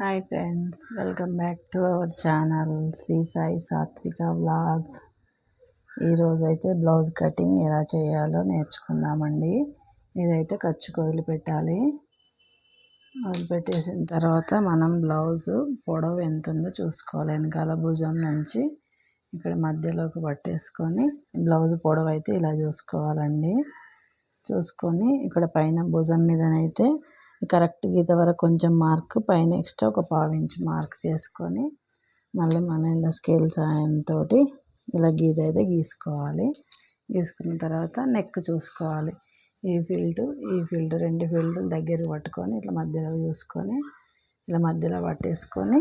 Hi friends welcome back to our channel Shri Sai Satvika vlogs ఈరోజు అయితే blouse cutting ఎలా చేయాలో నేర్చుకుందామండి. ఇదైతే ఖర్చుకు వదిలిపెట్టాలి. వదిలిపెట్టేసిన తర్వాత మనం బ్లౌజ్ పొడవు ఎంత ఉందో చూసుకోవాలి. వెనకాల భుజం నుంచి ఇక్కడ మధ్యలోకి పట్టేసుకొని బ్లౌజ్ పొడవు అయితే ఇలా చూసుకోవాలండి. చూసుకొని ఇక్కడ పైన భుజం మీదనైతే కరెక్ట్ గీత వరకు కొంచెం మార్క్ పైన ఎక్స్ట్రా ఒక పావు ఇంచ్ మార్క్ చేసుకొని మళ్ళీ మళ్ళీ ఇలా స్కేల్ సాయంతో ఇలా గీత అయితే గీసుకోవాలి. గీసుకున్న తర్వాత నెక్ చూసుకోవాలి. ఈ ఫీల్డ్ ఈ ఫీల్డ్ రెండు ఫీల్డ్ దగ్గర పట్టుకొని ఇట్లా మధ్యలో చూసుకొని ఇలా మధ్యలో పట్టేసుకొని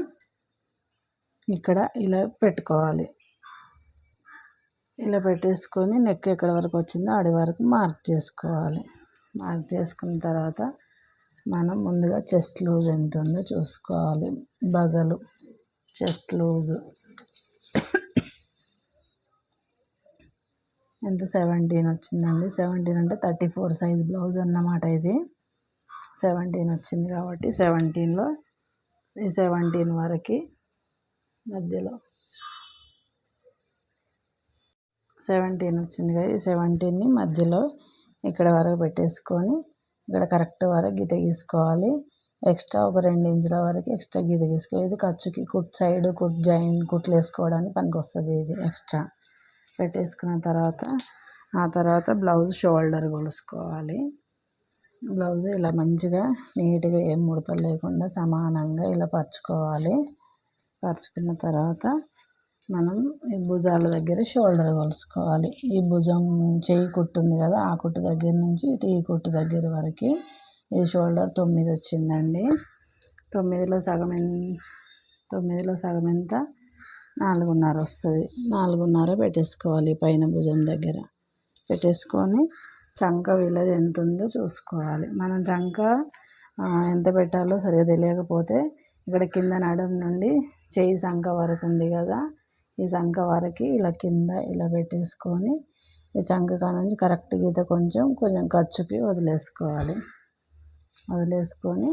ఇక్కడ ఇలా పెట్టుకోవాలి. ఇలా పెట్టేసుకొని నెక్ ఎక్కడి వరకు వచ్చిందో అడి వరకు మార్క్ చేసుకోవాలి. మార్క్ చేసుకున్న తర్వాత మనం ముందుగా చెస్ట్ లూజ్ ఎంత ఉందో చూసుకోవాలి. బగలు చెస్ట్ లూజు. ఎంత? సెవెంటీన్ వచ్చిందండి. సెవెంటీన్ అంటే థర్టీ ఫోర్ సైజ్ బ్లౌజ్ అన్నమాట ఇది. సెవెంటీన్ వచ్చింది కాబట్టి సెవెంటీన్లో ఈ సెవెంటీన్ వరకు మధ్యలో. సెవెంటీన్ వచ్చింది కదా ఈ సెవెంటీన్ని మధ్యలో ఇక్కడ వరకు పెట్టేసుకొని ఇక్కడ కరెక్ట్ వరకు గీత గీసుకోవాలి. ఎక్స్ట్రా ఒక రెండు ఇంచుల వరకు ఎక్స్ట్రా గీత గీసుకోవాలి. ఇది ఖర్చుకి కుట్ సైడ్ కుట్ జాయిన్ కుట్లు వేసుకోవడానికి పనికి వస్తుంది ఇది ఎక్స్ట్రా. పెట్టేసుకున్న తర్వాత ఆ తర్వాత బ్లౌజ్ షోల్డర్ కొలుసుకోవాలి. బ్లౌజ్ ఇలా మంచిగా నీట్గా ఏం ముడతలు లేకుండా సమానంగా ఇలా పరుచుకోవాలి. పరుచుకున్న తర్వాత మనం ఈ భుజాల దగ్గర షోల్డర్ కొలుసుకోవాలి. ఈ భుజం చేయి కుట్టుంది కదా ఆ కుట్టు దగ్గర నుంచి ఇటు ఈ కుట్టు దగ్గర వరకు ఈ షోల్డర్ తొమ్మిది వచ్చిందండి. తొమ్మిదిలో సగం తొమ్మిదిలో సగం ఎంత? నాలుగున్నర వస్తుంది. నాలుగున్నర పెట్టేసుకోవాలి పైన భుజం దగ్గర. పెట్టేసుకొని చంక వీళ్ళది ఎంత ఉందో చూసుకోవాలి. మనం చంక ఎంత పెట్టాలో సరిగా తెలియకపోతే ఇక్కడ కింద నడం నుండి చేయి సంఖ వరకు ఉంది కదా ఈ సంఖ వరకు ఇలా కింద ఇలా పెట్టేసుకొని ఈ చంకగా కానుంచి కరెక్ట్ గీత కొంచెం కొంచెం ఖర్చుకి వదిలేసుకోవాలి. వదిలేసుకొని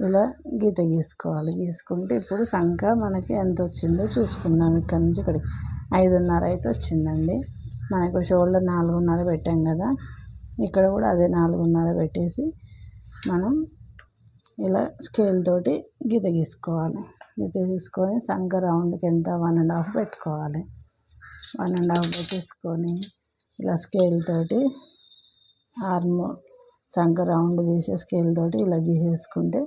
ఇలా గీత గీసుకోవాలి. గీసుకుంటే ఇప్పుడు సంఖ మనకి ఎంత వచ్చిందో చూసుకుందాం ఇక్కడ నుంచి ఇక్కడికి. ఐదున్నర అయితే వచ్చిందండి. మనకు షోల్డర్ నాలుగున్నర పెట్టాం కదా. ఇక్కడ కూడా అదే నాలుగున్నర పెట్టేసి మనం ఇలా స్కేల్ తోటి గీత గీసుకోవాలి. ఇది తీసుకొని సంఘ రౌండ్కి ఎంత వన్ అండ్ హాఫ్ పెట్టుకోవాలి. వన్ అండ్ హాఫ్ పెట్టేసుకొని ఇలా స్కేల్ తోటి ఆర్మ్ సంఖ రౌండ్ తీసే స్కేల్ తోటి ఇలా గీసేసుకుంటే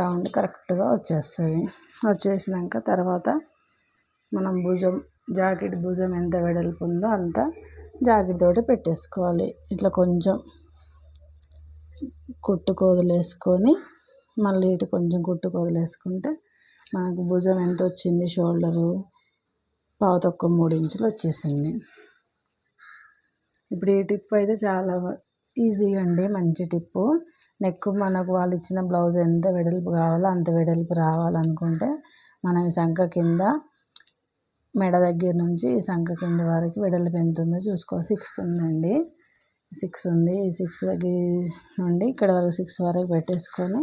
రౌండ్ కరెక్ట్గా వచ్చేస్తుంది. వచ్చేసినాక తర్వాత మనం భుజం జాకెట్ భుజం ఎంత వెడల్పు ఉందో అంత జాకెట్ తోటి పెట్టేసుకోవాలి. ఇట్లా కొంచెం కుట్టు వదిలేసుకొని మళ్ళీ ఇటు కొంచెం కుట్టు వదిలేసుకుంటే మనకు భుజం ఎంత వచ్చింది షోల్డరు? పావు తక్కువ మూడు ఇంచులు వచ్చేసింది. ఇప్పుడు ఈ టిప్ అయితే చాలా ఈజీ అండి మంచి టిప్పు. నెక్ మనకు వాళ్ళు ఇచ్చిన బ్లౌజ్ ఎంత వెడల్పు కావాలో అంత వెడల్పు రావాలనుకుంటే మనం ఈ సంఖ కింద మెడ దగ్గర నుంచి ఈ సంఖ కింద వరకు వెడల్పు ఎంత ఉందో చూసుకో. సిక్స్ ఉందండి. సిక్స్ ఉంది. ఈ సిక్స్ దగ్గర నుండి ఇక్కడ వరకు సిక్స్ వరకు పెట్టేసుకొని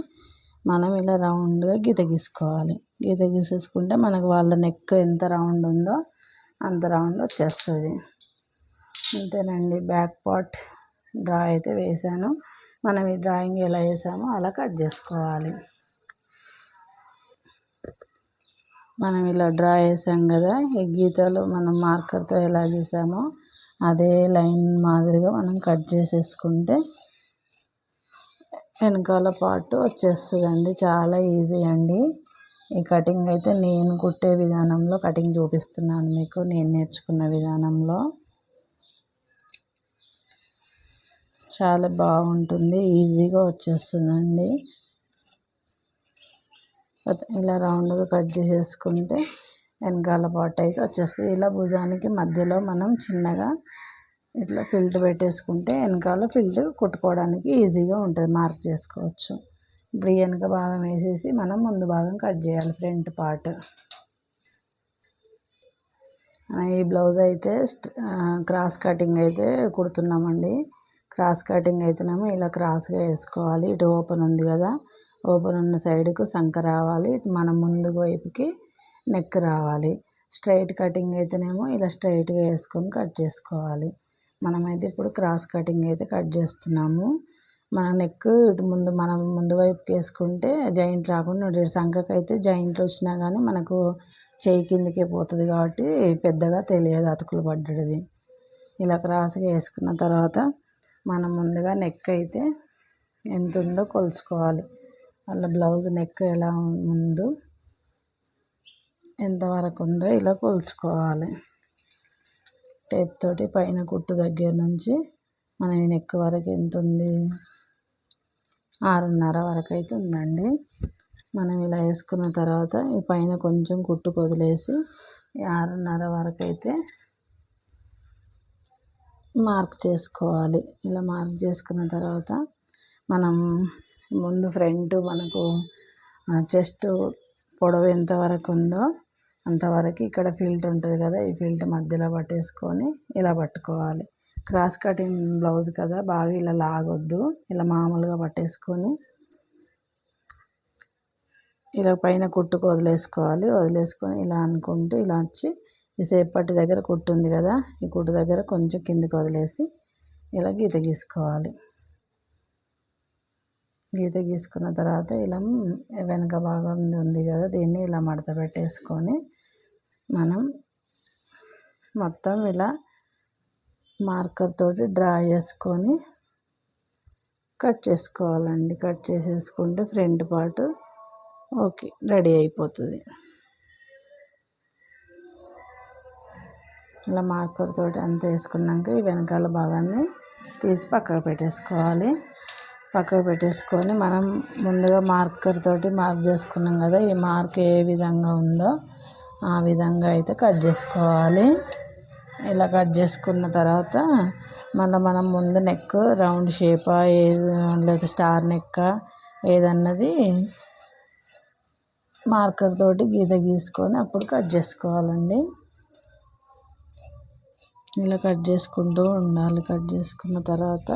మనం ఇలా రౌండ్గా గీత గీసుకోవాలి. గీత గీసేసుకుంటే మనకు వాళ్ళ నెక్ ఎంత రౌండ్ ఉందో అంత రౌండ్ వచ్చేస్తుంది. అంతేనండి బ్యాక్ పార్ట్ డ్రా అయితే వేసాను. మనం ఈ డ్రాయింగ్ ఎలా వేసామో అలా కట్ చేసుకోవాలి. మనం ఇలా డ్రా వేసాం కదా ఈ గీతలు మనం మార్కర్తో ఎలా గీసామో అదే లైన్ మాదిరిగా మనం కట్ చేసేసుకుంటే వెనకాల పార్ట్ వచ్చేస్తుందండి చాలా ఈజీ అండి. ఈ కటింగ్ అయితే నేను కుట్టే విధానంలో కటింగ్ చూపిస్తున్నాను మీకు. నేను నేర్చుకున్న విధానంలో. చాలా బాగుంటుంది. ఈజీగా వచ్చేస్తుందండి. ఇలా రౌండ్గా కట్ చేసేసుకుంటే వెనకాల పాటు అయితే వచ్చేస్తుంది. ఇలా భుజానికి మధ్యలో మనం చిన్నగా ఇట్లా ఫిల్ట్ పెట్టేసుకుంటే వెనకాల ఫిల్ట్ కుట్టుకోవడానికి ఈజీగా ఉంటుంది. మార్క్ చేసుకోవచ్చు. ఇప్పుడు వెనక భాగం వేసేసి మనం ముందు భాగం కట్ చేయాలి ఫ్రంట్ పార్ట్. ఈ బ్లౌజ్ అయితే క్రాస్ కటింగ్ అయితే కుడుతున్నామండి. క్రాస్ కటింగ్ అయితేనేమో ఇలా క్రాస్గా వేసుకోవాలి. ఇటు ఓపెన్ ఉంది కదా ఓపెన్ ఉన్న సైడ్కు సంక రావాలి. మన ముందు వైపుకి నెక్ రావాలి. స్ట్రైట్ కటింగ్ అయితేనేమో ఇలా స్ట్రైట్గా వేసుకొని కట్ చేసుకోవాలి. మనమైతే ఇప్పుడు క్రాస్ కటింగ్ అయితే కట్ చేస్తున్నాము. మన నెక్ ఇటు ముందు మనం ముందు వైపుకి వేసుకుంటే జాయింట్ రాకుండా ఉంటుంది సంఖకి అయితే జాయింట్ వచ్చినా కానీ మనకు చేయి కిందకే పోతుంది కాబట్టి పెద్దగా తెలియదు అతుకులు పడ్డది. ఇలా క్రాస్గా వేసుకున్న తర్వాత మనం ముందుగా నెక్ అయితే ఎంత ఉందో కొలుచుకోవాలి. వాళ్ళ బ్లౌజ్ నెక్ ఎలా ఉందో ఎంతవరకు ఉందో ఇలా కొలుచుకోవాలి. టేప్ తోటి పైన కుట్టు దగ్గర నుంచి మనం ఈ నెక్ వరకు ఎంత ఉంది? ఆరున్నర వరకు అయితే ఉందండి మనం ఇలా వేసుకున్న తర్వాత ఈ పైన కొంచెం కుట్టు వదిలేసి ఆరున్నర వరకు అయితే మార్క్ చేసుకోవాలి. ఇలా మార్క్ చేసుకున్న తర్వాత మనం ముందు ఫ్రంట్ మనకు చెస్ట్ పొడవు ఎంతవరకు ఉందో అంతవరకు ఇక్కడ ఫిల్ట్ ఉంటుంది కదా ఈ ఫిల్ట్ మధ్యలో పట్టేసుకొని ఇలా పట్టుకోవాలి. క్రాస్ కటింగ్ బ్లౌజ్ కదా బాగా ఇలా లాగొద్దు. ఇలా మామూలుగా పట్టేసుకొని ఇలా పైన కుట్టుకు వదిలేసుకోవాలి. వదిలేసుకొని ఇలా అనుకుంటూ ఇలా వచ్చి ఈ సేపటి దగ్గర కుట్టు ఉంది కదా ఈ కుట్టు దగ్గర కొంచెం కిందికి వదిలేసి ఇలా గీత గీసుకోవాలి. గీత గీసుకున్న తర్వాత ఇలా వెనక భాగం ఉంది కదా దీన్ని ఇలా మడత పెట్టేసుకొని మనం మొత్తం ఇలా మార్కర్ తోటి డ్రా చేసుకొని కట్ చేసుకోవాలండి. కట్ చేసేసుకుంటే ఫ్రంట్ పార్ట్ ఓకే రెడీ అయిపోతుంది. ఇలా మార్కర్ తోటి అంత వేసుకున్నాక ఈ వెనకాల భాగాన్ని తీసి పక్కకు పెట్టేసుకోవాలి. పక్కకు పెట్టేసుకొని మనం ముందుగా మార్కర్ తోటి మార్క్ చేసుకున్నాం కదా ఈ మార్క్ ఏ విధంగా ఉందో ఆ విధంగా అయితే కట్ చేసుకోవాలి. ఇలా కట్ చేసుకున్న తర్వాత మళ్ళీ మనం ముందు నెక్ రౌండ్ షేపా ఏది లేదా స్టార్ నెక్క ఏదన్నది మార్కర్ తోటి గీత గీసుకొని అప్పుడు కట్ చేసుకోవాలండి. ఇలా కట్ చేసుకుంటూ ఉండాలి. కట్ చేసుకున్న తర్వాత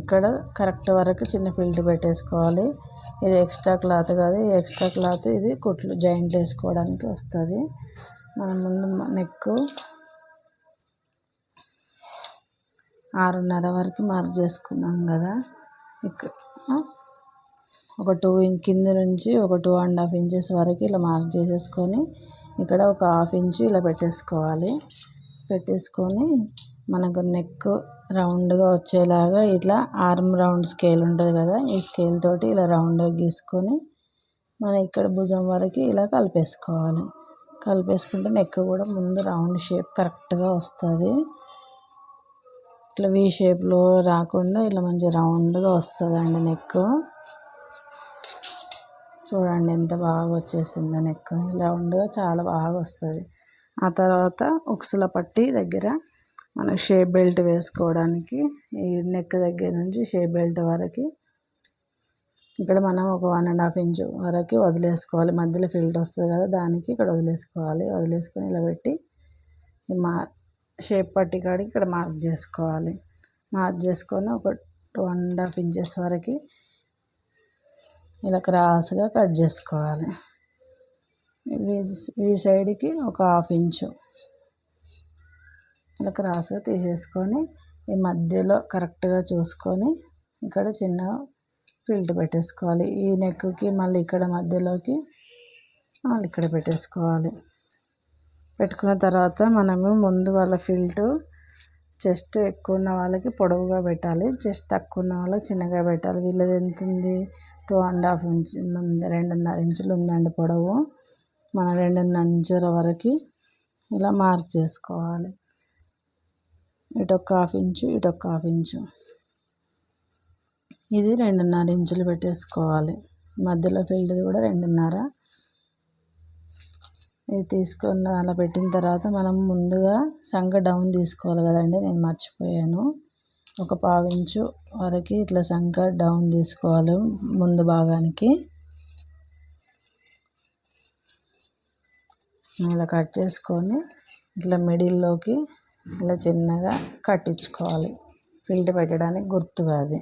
ఇక్కడ కరెక్ట్ వరకు చిన్న ఫిల్ట్ పెట్టేసుకోవాలి. ఇది ఎక్స్ట్రా క్లాత్ కాదు. ఈ ఎక్స్ట్రా క్లాత్ ఇది కుట్లు జాయింట్ వేసుకోవడానికి వస్తుంది. మనం ముందు నెక్ ఆరున్నర వరకు మార్క్ చేసుకున్నాం కదా. ఇక్కడ ఒక టూ కింద నుంచి ఒక టూ అండ్ హాఫ్ ఇంచెస్ వరకు ఇలా మార్క్ చేసేసుకొని ఇక్కడ ఒక హాఫ్ ఇంచు ఇలా పెట్టేసుకోవాలి. పెట్టేసుకొని మనకు నెక్ రౌండ్గా వచ్చేలాగా ఇట్లా ఆర్మ్ రౌండ్ స్కేల్ ఉంటుంది కదా ఈ స్కేల్ తోటి ఇలా రౌండ్గా గీసుకొని మనం ఇక్కడ భుజం వరకు ఇలా కలిపేసుకోవాలి. కలిపేసుకుంటే నెక్ కూడా ముందు రౌండ్ షేప్ కరెక్ట్గా వస్తుంది. ఇట్లా వీ షేప్లో రాకుండా ఇట్లా మంచి రౌండ్గా వస్తుందండి నెక్ చూడండి ఎంత బాగా వచ్చేసిందో నెక్ రౌండ్గా చాలా బాగా వస్తుంది. ఆ తర్వాత ఉక్సుల పట్టి దగ్గర మన షేప్ బెల్ట్ వేసుకోవడానికి ఈ నెక్ దగ్గర నుంచి షేప్ బెల్ట్ వరకు. ఇక్కడ మనం ఒక వన్ అండ్ హాఫ్ ఇంచ్ వరకు వదిలేసుకోవాలి. మధ్యలో ఫిల్టర్ వస్తుంది కదా దానికి ఇక్కడ వదిలేసుకోవాలి. వదిలేసుకొని ఇలా పెట్టి మా షేప్ పట్టి కాడికి ఇక్కడ మార్క్ చేసుకోవాలి. మార్క్ చేసుకొని ఒక టూ అండ్ హాఫ్ ఇంచెస్ వరకు ఇలా క్రాస్గా కట్ చేసుకోవాలి. ఈ సైడ్కి ఒక హాఫ్ ఇంచు. ఇలా క్రాస్గా తీసేసుకొని ఈ మధ్యలో కరెక్ట్గా చూసుకొని ఇక్కడ చిన్న ఫిల్ట్ పెట్టేసుకోవాలి. ఈ నెక్కి మళ్ళీ ఇక్కడ మధ్యలోకి మళ్ళీ ఇక్కడ పెట్టేసుకోవాలి. పెట్టుకున్న తర్వాత మనము ముందు వాళ్ళ ఫిల్టు చెస్ట్ ఎక్కువ ఉన్న వాళ్ళకి పొడవుగా పెట్టాలి. చెస్ట్ తక్కువ ఉన్న వాళ్ళకి చిన్నగా పెట్టాలి. వీళ్ళది ఎంత ఉంది? టూ అండ్ హాఫ్ ఇంచ్ రెండున్నర ఇంచులు ఉందండి పొడవు. మన రెండున్నర ఇంచుల వరకు ఇలా మార్క్ చేసుకోవాలి. ఇటు ఒక హాఫ్ ఇంచు ఇటు ఒక హాఫ్ ఇంచు. ఇది రెండున్నర ఇంచులు పెట్టేసుకోవాలి. మధ్యలో ఫీల్డ్ కూడా రెండున్నర. ఇది తీసుకున్న అలా పెట్టిన తర్వాత మనం ముందుగా సంగ డౌన్ తీసుకోవాలి కదండి నేను మర్చిపోయాను. ఒక పావించు వరకు ఇట్లా సంఖ డౌన్ తీసుకోవాలి ముందు భాగానికి. ఇలా కట్ చేసుకొని ఇట్లా మిడిల్లోకి ఇలా చిన్నగా కట్టించుకోవాలి. ఫిల్ట్ పెట్టడానికి గుర్తుగా అది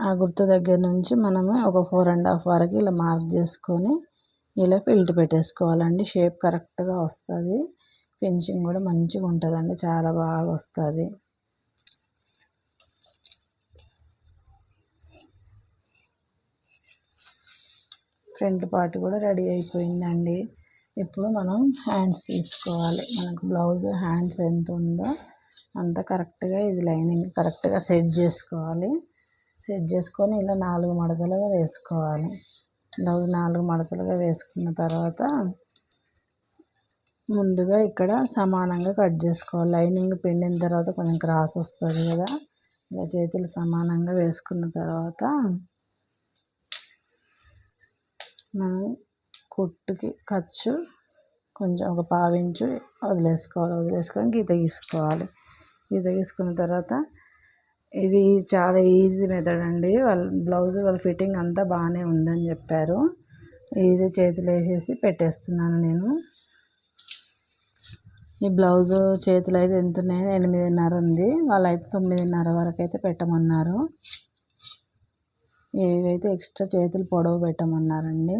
ఆ గుర్తు దగ్గర నుంచి మనము ఒక ఫోర్ అండ్ హాఫ్ వరకు ఇలా మార్క్ చేసుకొని ఇలా ఫిల్ట్ పెట్టేసుకోవాలండి. షేప్ కరెక్ట్గా వస్తుంది. ఫినిషింగ్ కూడా మంచిగా ఉంటుందండి. చాలా బాగా వస్తుంది. ఫ్రంట్ పార్ట్ కూడా రెడీ అయిపోయిందండి. ఇప్పుడు మనం హ్యాండ్స్ తీసుకోవాలి. మనకు బ్లౌజ్ హ్యాండ్స్ ఎంత ఉందో అంత కరెక్ట్గా ఇది లైనింగ్ కరెక్ట్గా సెట్ చేసుకోవాలి. సెట్ చేసుకొని ఇలా నాలుగు మడతలుగా వేసుకోవాలి. బ్లౌజ్ నాలుగు మడతలుగా వేసుకున్న తర్వాత ముందుగా ఇక్కడ సమానంగా కట్ చేసుకోవాలి. లైనింగ్ పిండిన తర్వాత కొంచెం క్రాస్ వస్తుంది కదా. ఇలా చేతులు సమానంగా వేసుకున్న తర్వాత మనం కుట్టుకి ఖర్చు కొంచెం ఒక పావించు వదిలేసుకోవాలి వదిలేసుకొని గీత గీసుకోవాలి. గీత గీసుకున్న తర్వాత ఇది చాలా ఈజీ మెథడ్ అండి. వాళ్ళ బ్లౌజ్ వాళ్ళ ఫిట్టింగ్ అంతా బాగానే ఉందని చెప్పారు. ఇది చేతులు వేసేసి పెట్టేస్తున్నాను నేను. ఈ బ్లౌజ్ చేతులు అయితే ఎంత ఉన్నాయి? ఎనిమిదిన్నర ఉంది. వాళ్ళైతే తొమ్మిదిన్నర వరకు అయితే పెట్టమన్నారు. ఏవైతే ఎక్స్ట్రా చేతులు పొడవు పెట్టమన్నారండి.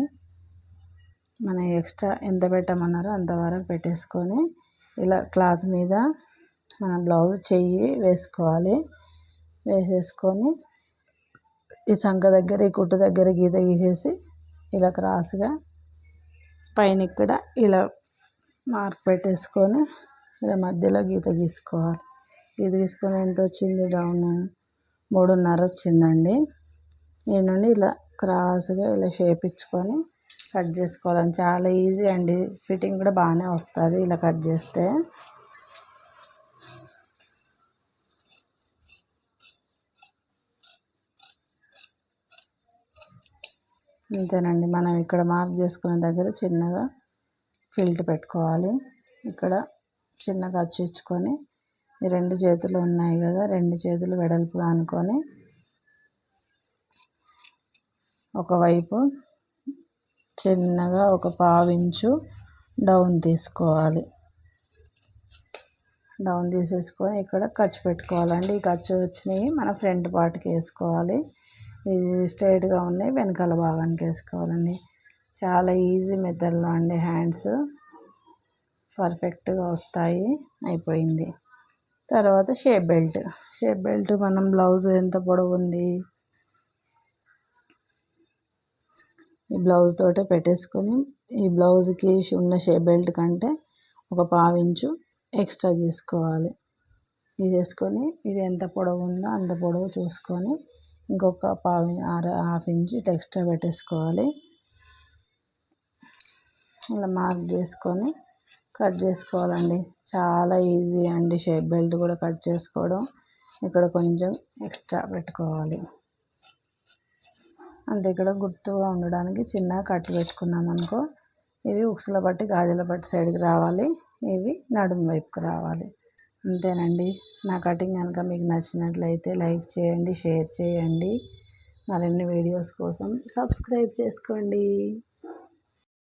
మన ఎక్స్ట్రా ఎంత పెట్టమన్నారో అంతవరకు పెట్టేసుకొని ఇలా క్లాత్ మీద మన బ్లౌజ్ చెయ్యి వేసుకోవాలి. వేసేసుకొని ఈ సంఖ దగ్గర ఈ కుట్టు దగ్గర గీత గీసేసి ఇలా క్రాస్గా పైన ఇక్కడ ఇలా మార్క్ పెట్టేసుకొని ఇలా మధ్యలో గీత గీసుకోవాలి. గీత గీసుకొని ఎంత వచ్చింది? డౌన్ మూడున్నర వచ్చిందండి. ఈ నుండి ఇలా క్రాస్గా ఇలా షేప్ ఇచ్చుకొని కట్ చేసుకోవాలని. చాలా ఈజీ అండి. ఫిట్టింగ్ కూడా బాగానే వస్తుంది ఇలా కట్ చేస్తే. అంతేనండి మనం ఇక్కడ మార్క్ చేసుకునే దగ్గర చిన్నగా ఫిల్ట్ పెట్టుకోవాలి. ఇక్కడ చిన్నగా ఖర్చు ఈ రెండు చేతులు ఉన్నాయి కదా రెండు చేతులు వెడల్పుగా అనుకొని ఒకవైపు చిన్నగా ఒక పావించు డౌన్ తీసుకోవాలి. డౌన్ తీసేసుకొని ఇక్కడ ఖర్చు పెట్టుకోవాలండి. ఈ ఖర్చు వచ్చినవి మన ఫ్రంట్ పార్ట్కి వేసుకోవాలి. ఇది స్ట్రైట్గా ఉన్నాయి వెనకాల భాగానికి వేసుకోవాలండి. చాలా ఈజీ మెథడ్లో అండి హ్యాండ్స్. పర్ఫెక్ట్గా వస్తాయి అయిపోయింది. తర్వాత షేప్ బెల్ట్. షేప్ బెల్ట్ మనం బ్లౌజ్ ఎంత పొడవు ఉంది ఈ బ్లౌజ్ తోటే పెట్టేసుకొని ఈ బ్లౌజ్కి ఉన్న షేప్ బెల్ట్ కంటే ఒక పావించు ఎక్స్ట్రా గీసుకోవాలి. గీసేసుకొని ఇది ఎంత పొడవు ఉందో అంత పొడవు చూసుకొని ఇంకొక పావు అర హాఫ్ ఇంచ్ ఎక్స్ట్రా పెట్టేసుకోవాలి. ఇలా మార్క్ చేసుకొని కట్ చేసుకోవాలండి. చాలా ఈజీ అండి షేప్ బెల్ట్ కూడా కట్ చేసుకోవడం. ఇక్కడ కొంచెం ఎక్స్ట్రా పెట్టుకోవాలి. అంతే ఇక్కడ గుర్తుగా ఉండడానికి చిన్నగా కట్ పెట్టుకున్నాం అనుకో. ఇవి ఉక్సుల పట్టి గాజుల పట్టి సైడ్కి రావాలి. ఇవి నడుము వైపుకి రావాలి. అంతేనండి. నా కటింగ్ కనుక మీకు నచ్చినట్లయితే లైక్ చేయండి షేర్ చేయండి. మరిన్ని వీడియోస్ కోసం సబ్స్క్రైబ్ చేసుకోండి.